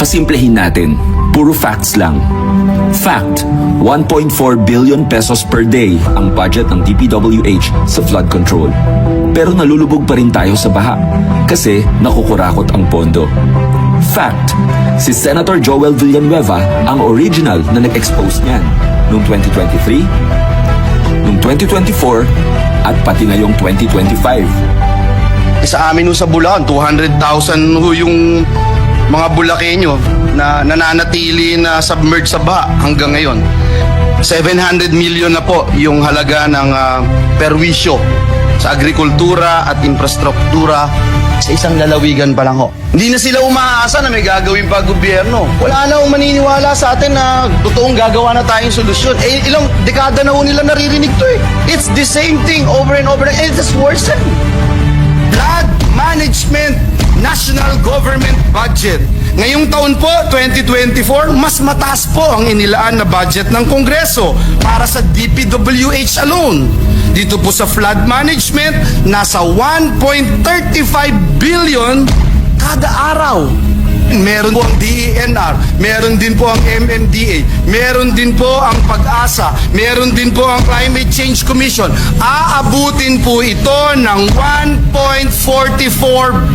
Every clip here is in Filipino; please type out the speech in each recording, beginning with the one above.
Pasimplehin natin, puro facts lang. Fact, 1.4 billion pesos per day ang budget ng DPWH sa flood control. Pero nalulubog pa rin tayo sa baha kasi nakukurakot ang pondo. Fact, si Senator Joel Villanueva ang original na nag-expose niyan noong 2023, noong 2024, at pati ngayong 2025. Sa amin sa Bulacan, 200,000 ho yung mga Bulakenyo na nananatili na submerged sa baha hanggang ngayon. 700 million na po yung halaga ng ah, perwisyo sa agrikultura at infrastruktura sa isang lalawigan pa lang ho. Hindi na sila umaasa na may gagawin pa gobyerno. Wala na akong maniniwala sa atin na totoong gagawa na tayong solusyon. Eh, ilang dekada na ho nila naririnig to eh. It's the same thing over and over and it's worsened. Flood Management National Government Budget. Ngayong taon po, 2024, mas mataas po ang inilaan na budget ng Kongreso para sa DPWH alone. Dito po sa flood management, nasa 1.35 billion kada araw. Meron po ang DENR, meron din po ang MMDA, meron din po ang PAG-asa, meron din po ang Climate Change Commission. Aabutin po ito ng 1.44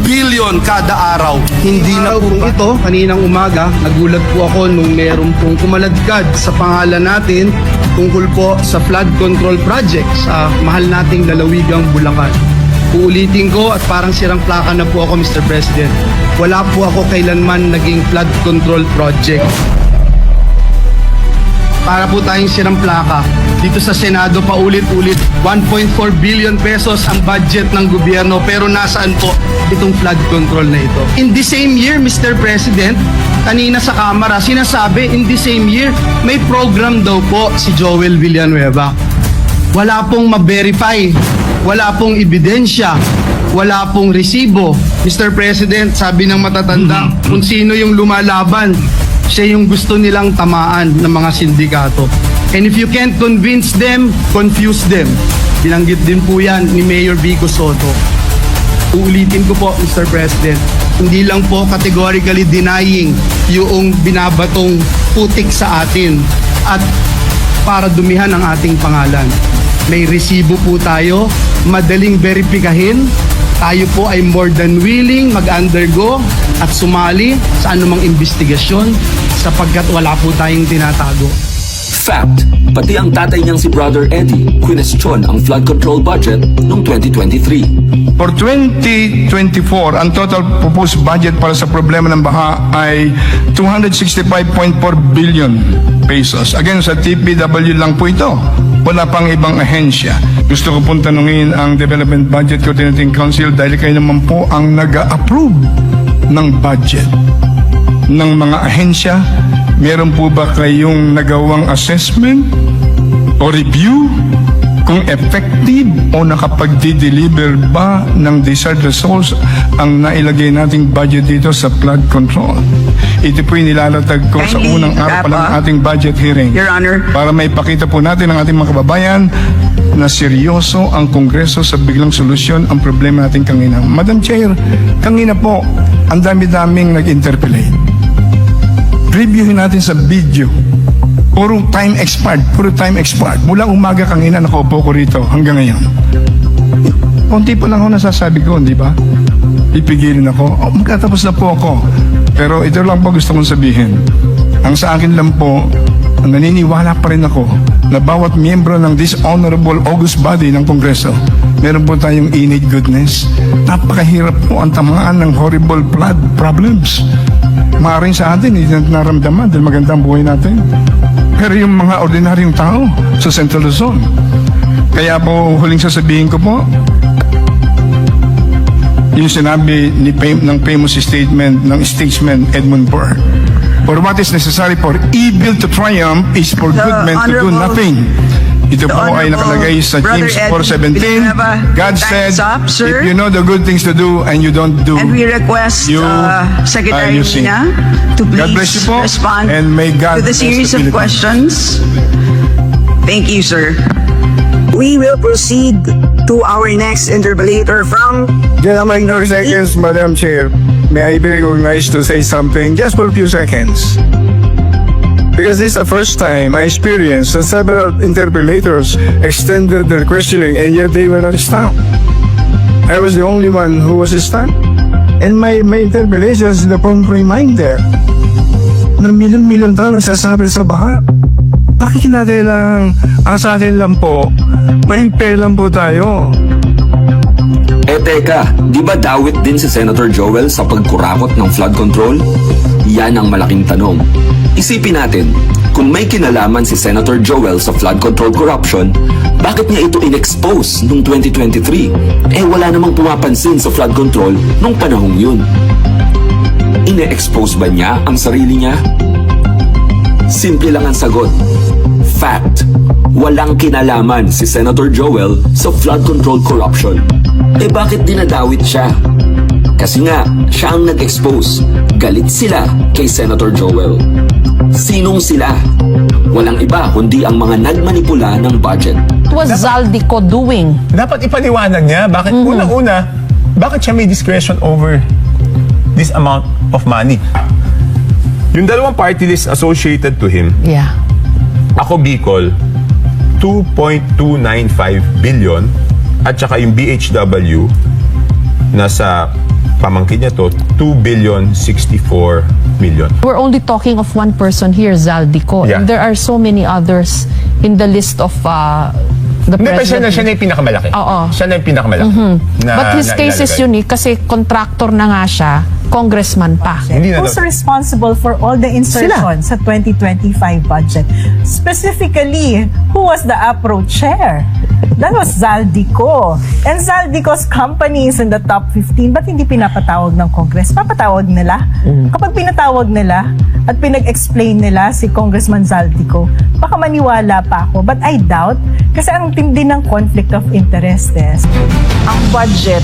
billion kada araw. Hindi na po ito, kaninang umaga, nagulat po ako nung meron pong kumaladkad sa pangalan natin tungkol po sa flood control project sa mahal nating lalawigang Bulacan. Uulitin ko at parang sirang plaka na po ako Mr. President. Wala po ako kailanman naging flood control project. Para po tayong sirang plaka. Dito sa Senado paulit-ulit 1.4 billion pesos ang budget ng gobyerno pero nasaan po itong flood control na ito? In the same year, Mr. President, kanina sa Kamara, sinasabi in the same year may program daw po si Joel Villanueva. Wala pong ma-verify, wala pong ebidensya, wala pong resibo. Mr. President, sabi ng matatanda, kung sino yung lumalaban, siya yung gusto nilang tamaan ng mga sindikato. And if you can't convince them, confuse them. Binanggit din po yan ni Mayor Vico Soto. Uulitin ko po, Mr. President, hindi lang po categorically denying yung binabatong putik sa atin at para dumihan ang ating pangalan. May resibo po tayo, madaling verifikahin. Tayo po ay more than willing mag-undergo at sumali sa anumang investigasyon sapagkat wala po tayong tinatago. Fact, pati ang tatay niyang si Brother Eddie, kwinestyon ang flood control budget noong 2023. For 2024, ang total proposed budget para sa problema ng baha ay 265.4 billion pesos. Again, sa TPW lang po ito. Wala pang ibang ahensya. Gusto ko pong tanungin ang Development Budget Coordinating Council dahil kayo naman po ang nag-approve ng budget ng mga ahensya. Meron po ba kayong nagawang assessment o review kung effective o nakapag-deliver ba ng desired results ang nailagay nating budget dito sa flood control. Ito po yung nilalatag ko sa unang araw pa lang ating budget hearing. Your Honor. Para may pakita po natin ang ating mga kababayan na seryoso ang Kongreso sa biglang solusyon ang problema natin kanina. Madam Chair, kanina po, ang dami-daming nag-interpellate. Reviewin natin sa video. Puro time expired, puro time expired. Mula umaga kanina nakaupo ko rito hanggang ngayon. Konti pa lang ako nasasabi ko, di ba? Pipigilin ako. Oh, magkatapos na po ako. Pero ito lang po gusto kong sabihin. Ang sa akin lang po, naniniwala pa rin ako na bawat miyembro ng this honorable August body ng Kongreso, meron po tayong innate goodness. Napakahirap po ang tamaan ng horrible flood problems. Maaring sa atin, hindi natin naramdaman dahil maganda ang buhay natin. Pero yung mga ordinaryong tao sa Central Luzon, kaya po huling sasabihin ko po, yung sinabi ni fam- ng famous statement ng statesman Edmund Burke. For what is necessary for evil to triumph is for The good men to do nothing. Ito po ay nakalagay sa James Ed 4.17. Villanueva, God said, up, sir. if you know the good things to do and you don't do, And we request you uh, are Secretary using. Mina to God bless please you po, respond and may God to the series of questions. Thank you, sir. We will proceed to our next interpellator from Gentlemen, no seconds, Madam Chair. May I be recognized to say something just for a few seconds? Because this is the first time I experienced that several interpellators extended their questioning and yet they were not stopped. I was the only one who was stopped. And my, my interpellation is the prompt reminder na milyon-milyon tayo nagsasabi sa baha. Bakit natin lang, ang sa atin lang po, mahigpit lang po tayo. Eh teka, di ba dawit din si Senator Joel sa pagkurakot ng flood control? Yan ang malaking tanong. Isipin natin, kung may kinalaman si Senator Joel sa flood control corruption, bakit niya ito in-expose noong 2023? Eh wala namang pumapansin sa flood control nung panahong yun. Ine-expose ba niya ang sarili niya? Simple lang ang sagot. Fact. Walang kinalaman si Senator Joel sa flood control corruption. Eh bakit dinadawit siya? Kasi nga, siya ang nag-expose. Galit sila kay Senator Joel. Sinong sila? Walang iba kundi ang mga nagmanipula ng budget. What was Zaldico doing? dapat ipaliwanag niya bakit unang-una, bakit siya may discretion over this amount of money. Yung dalawang party list associated to him, Yeah. Ako Bicol, 2.295 billion at saka yung BHW nasa pamangkin niya to 2 billion 64 million. We're only talking of one person here, Zaldico. Yeah. And there are so many others in the list of uh, the Hindi, pero siya na, president. siya na yung pinakamalaki. Oo. Siya na yung pinakamalaki. Na, But his na case is ilalagay. unique kasi contractor na nga siya, congressman pa. Hindi na Who's responsible for all the insertions sa 2025 budget? Specifically, who was the APRO chair? That was Zaldico. And Zaldico's company is in the top 15. Ba't hindi pinapatawag ng Congress? Papatawag nila. Kapag pinatawag nila at pinag-explain nila si Congressman Zaldico, baka maniwala pa ako. But I doubt kasi ang tindi ng conflict of interest eh. ang budget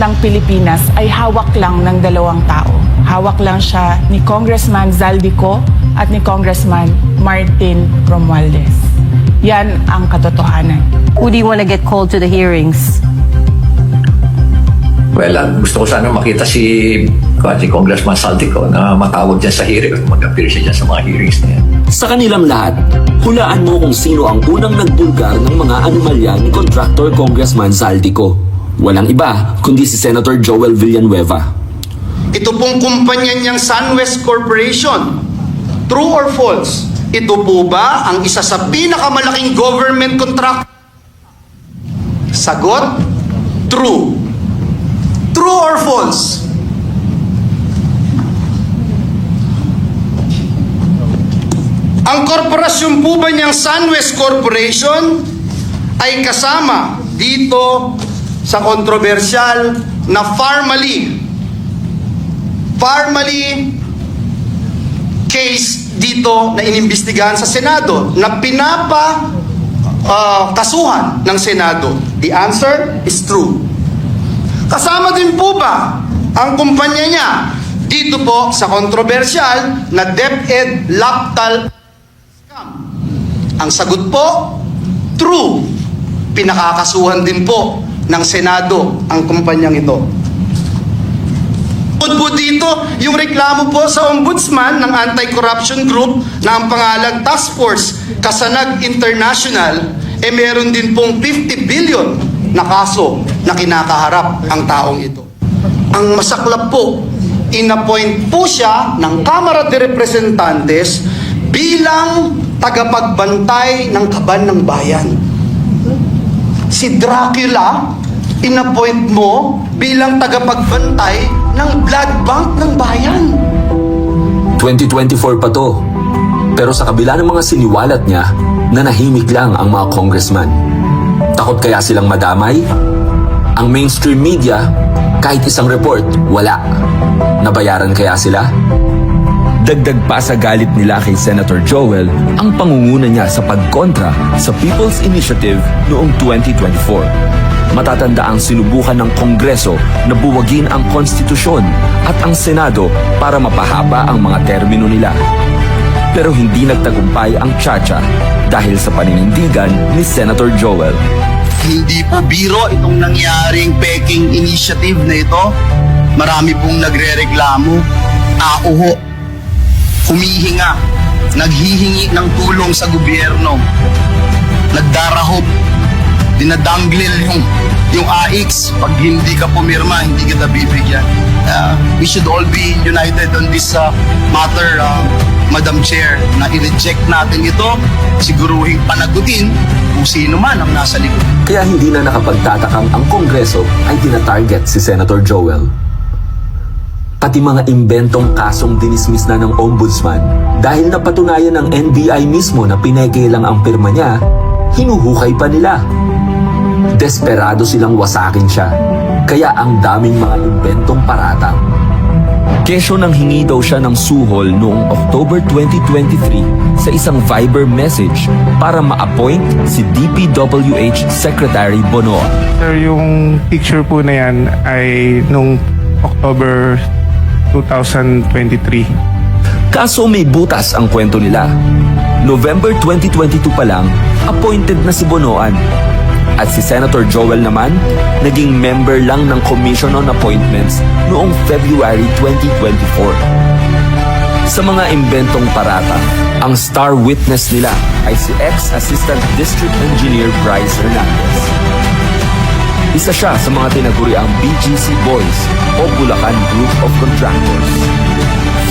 ng Pilipinas ay hawak lang ng dalawang tao. Hawak lang siya ni Congressman Zaldico at ni Congressman Martin Romualdez. Yan ang katotohanan. Who do you want to get called to the hearings? Well, ang gusto ko sana makita si, si Congressman Saltico na matawag dyan sa hearing at mag-appear siya dyan sa mga hearings na yan. Sa kanilang lahat, hulaan mo kung sino ang unang nagbulgar ng mga anomalya ni Contractor Congressman Zaldico. Walang iba kundi si Senator Joel Villanueva. Ito pong kumpanya niyang SunWest Corporation. True or false? Ito po ba ang isa sa pinakamalaking government contract? Sagot, true. True or false? Ang korporasyon po ba niyang SunWest Corporation ay kasama dito sa kontrobersyal na Farmally Farmally case dito na inimbestigahan sa Senado na pinapa ah, kasuhan ng Senado? The answer is true. Kasama din po ba ang kumpanya niya dito po sa kontrobersyal na DepEd Laptal scam? Ang sagot po, true. Pinakakasuhan din po ng Senado ang kumpanyang ito. Bukod po dito, yung reklamo po sa ombudsman ng anti-corruption group na ang pangalan Task Force Kasanag International, eh meron din pong 50 billion na kaso na kinakaharap ang taong ito. Ang masaklap po, inappoint po siya ng Kamara de Representantes bilang tagapagbantay ng kaban ng bayan. Si Dracula, inappoint mo bilang tagapagbantay ng blood bank ng bayan. 2024 pa to. Pero sa kabila ng mga siniwalat niya, nanahimik lang ang mga congressman. Takot kaya silang madamay? Ang mainstream media, kahit isang report, wala. Nabayaran kaya sila? Dagdag pa sa galit nila kay Senator Joel ang pangunguna niya sa pagkontra sa People's Initiative noong 2024. Matatanda ang sinubukan ng Kongreso na buwagin ang konstitusyon at ang Senado para mapahaba ang mga termino nila. Pero hindi nagtagumpay ang Chacha dahil sa paninindigan ni Senator Joel. Hindi po biro itong nangyaring peking initiative na ito. Marami pong nagre-reklamo. Tao ho. Humihinga. Naghihingi ng tulong sa gobyerno. Nagdarahop. Dinadanglil yung yung AX. Pag hindi ka pumirma, hindi kita bibigyan. Uh, we should all be united on this uh, matter, uh, Madam Chair, na i-reject natin ito, siguruhin panagutin kung sino man ang nasa likod. Kaya hindi na nakapagtatakang ang Kongreso ay tinatarget si Senator Joel. Pati mga imbentong kasong dinismiss na ng Ombudsman dahil napatunayan ng NBI mismo na pineke lang ang pirma niya, hinuhukay pa nila. Desperado silang wasakin siya, kaya ang daming mga imbentong paratang. Kesyo nang hingi daw siya ng suhol noong October 2023 sa isang Viber message para ma-appoint si DPWH Secretary Bonoa. Sir, yung picture po na yan ay nung October 2023. Kaso may butas ang kwento nila. November 2022 pa lang, appointed na si Bonoan. At si Senator Joel naman, naging member lang ng Commission on Appointments noong February 2024. Sa mga imbentong parata, ang star witness nila ay si ex-assistant district engineer Bryce Hernandez. Isa siya sa mga tinaguriang BGC Boys o Bulacan Group of Contractors.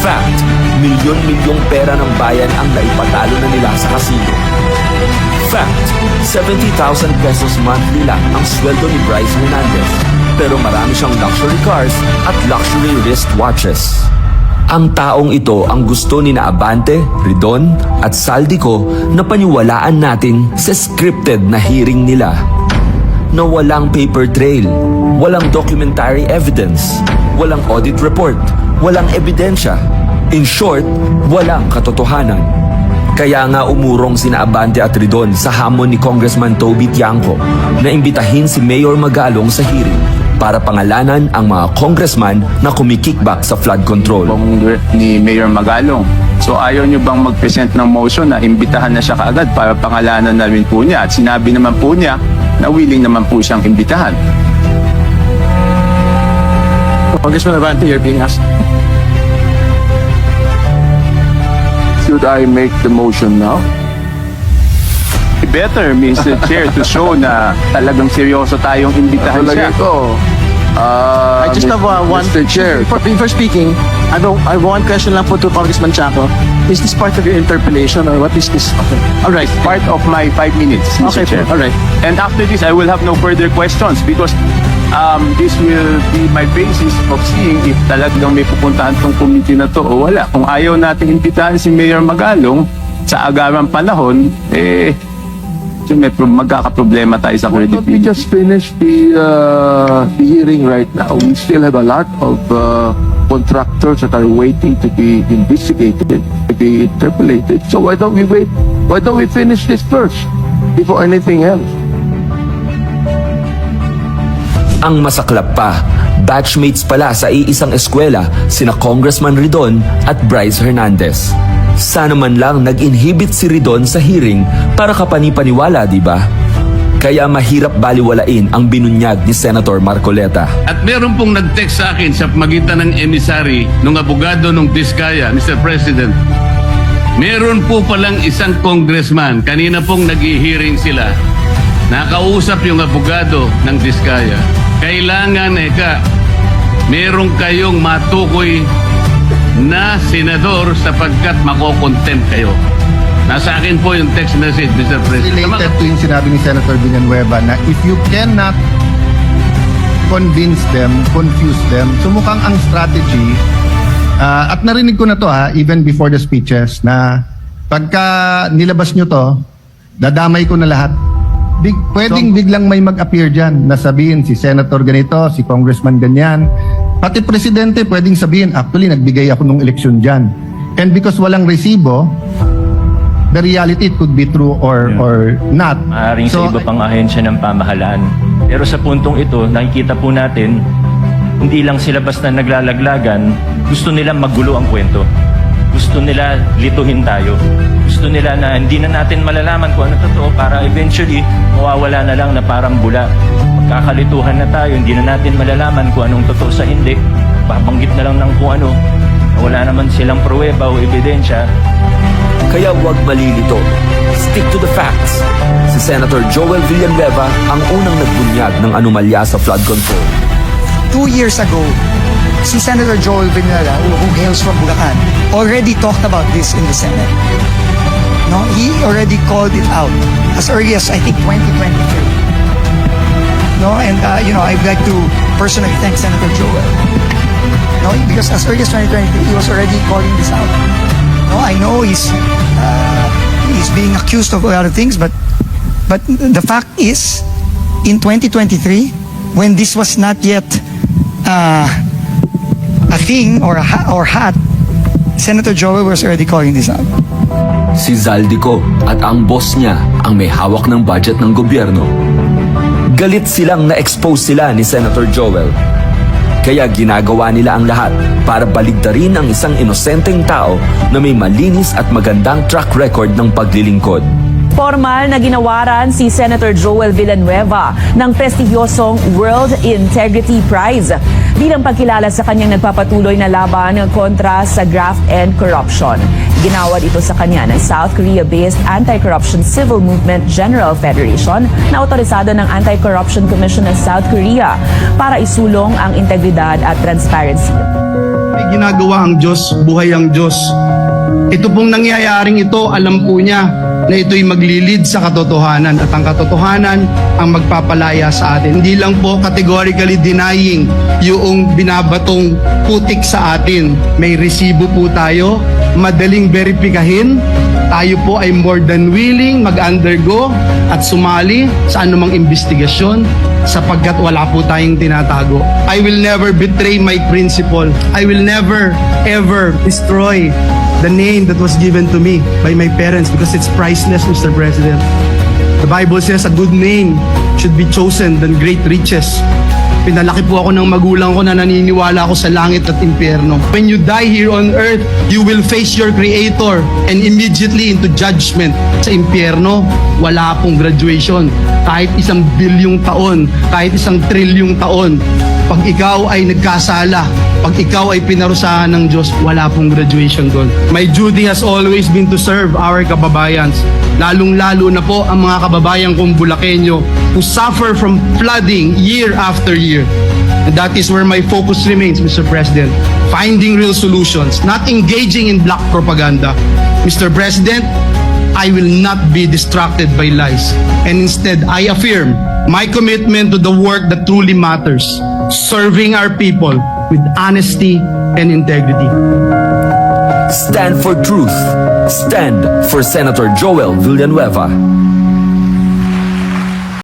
Fact, milyon-milyong pera ng bayan ang naipatalo na nila sa kasino. Fact, 70,000 pesos monthly lang ang sweldo ni Bryce Hernandez. Pero marami siyang luxury cars at luxury wristwatches. Ang taong ito ang gusto ni na Abante, Ridon at Saldico na paniwalaan natin sa scripted na hearing nila na walang paper trail, walang documentary evidence, walang audit report, walang ebidensya. In short, walang katotohanan. Kaya nga umurong sina Abante at Ridon sa hamon ni Congressman Toby Tiangco na imbitahin si Mayor Magalong sa hearing para pangalanan ang mga congressman na kumikickback sa flood control. Ni Mayor Magalong. So ayaw nyo bang mag-present ng motion na imbitahan na siya kaagad para pangalanan na rin po niya at sinabi naman po niya na willing naman po siyang imbitahan. Congressman Avante, you're being asked. Should I make the motion now? Better, Mr. Chair, to show na talagang seryoso tayong imbitahan siya. I just have uh, one. Mr. Chair. Before, before speaking, I have, I have one question lang po to Congressman Chaco. Is this part of your interpellation or what is this? Okay. All right, part of my five minutes, Mr. Okay, Chair. all right. And after this, I will have no further questions because um, this will be my basis of seeing if talagang may pupuntahan tong committee na to o wala. Kung ayaw natin imbitahan si Mayor Magalong sa agarang panahon, eh, so may pro- magkakaproblema tayo sa credibility. just finish the, uh, the hearing right now. We still have a lot of uh, contractors that are waiting to be investigated, to be interpolated. So why don't we wait? Why don't we finish this first before anything else? Ang masaklap pa, batchmates pala sa iisang eskwela sina Congressman Ridon at Bryce Hernandez. Sana man lang nag-inhibit si Ridon sa hearing para kapanipaniwala, di ba? Kaya mahirap baliwalain ang binunyag ni Senator Marcoleta. At meron pong nag-text sa akin sa magitan ng emissary ng abogado ng Diskaya, Mr. President. Meron po palang isang congressman, kanina pong nag-hearing sila. Nakausap yung abogado ng Diskaya. Kailangan, eka, meron kayong matukoy na senador sapagkat makokontempt kayo. Nasa akin po yung text message, Mr. President. related to yung sinabi ni Senator Villanueva na if you cannot convince them, confuse them, so mukhang ang strategy, ah, at narinig ko na to ha, even before the speeches, na pagka nilabas nyo to, dadamay ko na lahat. Big, pwedeng biglang may mag-appear dyan na sabihin si Senator ganito, si Congressman ganyan. Pati Presidente pwedeng sabihin, actually nagbigay ako nung eleksyon dyan. And because walang resibo, the reality it could be true or or not. Maaaring So, sa iba pang ahensya ng pamahalaan. Pero sa puntong ito, nakikita po natin, hindi lang sila basta naglalaglagan, gusto nilang magulo ang kwento. Gusto nila nila lituhin tayo. Gusto nila na hindi na natin malalaman kung ano totoo para eventually mawawala na lang na parang bula. Magkakalituhan na tayo, hindi na natin malalaman kung anong totoo sa hindi. Babanggit na lang ng kung ano. Wala naman silang pruweba o ebidensya. Kaya huwag malilito. Stick to the facts. Si Senator Joel Villanueva ang unang nagbunyag ng anomalya sa flood control. Two years ago, si Senator Joel Villanueva, who, who hails from Bulacan, already talked about this in the Senate. No, he already called it out as early as I think 2023. No, and uh, you know, I'd like to personally thank Senator Joel. No, because as early as 2023, he was already calling this out. No, I know he's uh, he's being accused of a lot of things, but but the fact is, in 2023, when this was not yet uh, a thing or a ha- or hat, Senator Joel was already calling this out. Si Zaldico at ang boss niya ang may hawak ng budget ng gobyerno. Galit silang na-expose sila ni Senator Joel. Kaya ginagawa nila ang lahat para baligtarin ang isang inosenteng tao na may malinis at magandang track record ng paglilingkod. Formal na ginawaran si Senator Joel Villanueva ng prestigyosong World Integrity Prize bilang pagkilala sa kanyang nagpapatuloy na laban kontra sa graft and corruption. Ginawad ito sa kanya ng South Korea-based Anti-Corruption Civil Movement General Federation na otorisado ng Anti-Corruption Commission ng South Korea para isulong ang integridad at transparency. May ginagawa ang Diyos, buhay ang Diyos. Ito pong nangyayaring ito, alam po niya na ito'y maglilid sa katotohanan at ang katotohanan ang magpapalaya sa atin. Hindi lang po categorically denying yung binabatong putik sa atin. May resibo po tayo, madaling verifikahin. Tayo po ay more than willing mag-undergo at sumali sa anumang investigasyon sapagkat wala po tayong tinatago. I will never betray my principle. I will never ever destroy the name that was given to me by my parents because it's priceless, Mr. President. The Bible says a good name should be chosen than great riches. Pinalaki po ako ng magulang ko na naniniwala ako sa langit at impyerno. When you die here on earth, you will face your Creator and immediately into judgment. Sa impyerno, wala pong graduation. Kahit isang bilyong taon, kahit isang trilyong taon, pag ikaw ay nagkasala, pag ikaw ay pinarusahan ng Diyos, wala pong graduation doon. My duty has always been to serve our kababayans. Lalong-lalo na po ang mga kababayan kong Bulakenyo who suffer from flooding year after year. And that is where my focus remains, Mr. President. Finding real solutions, not engaging in black propaganda. Mr. President, I will not be distracted by lies. And instead, I affirm my commitment to the work that truly matters, serving our people with honesty and integrity. Stand for truth. Stand for Senator Joel Villanueva.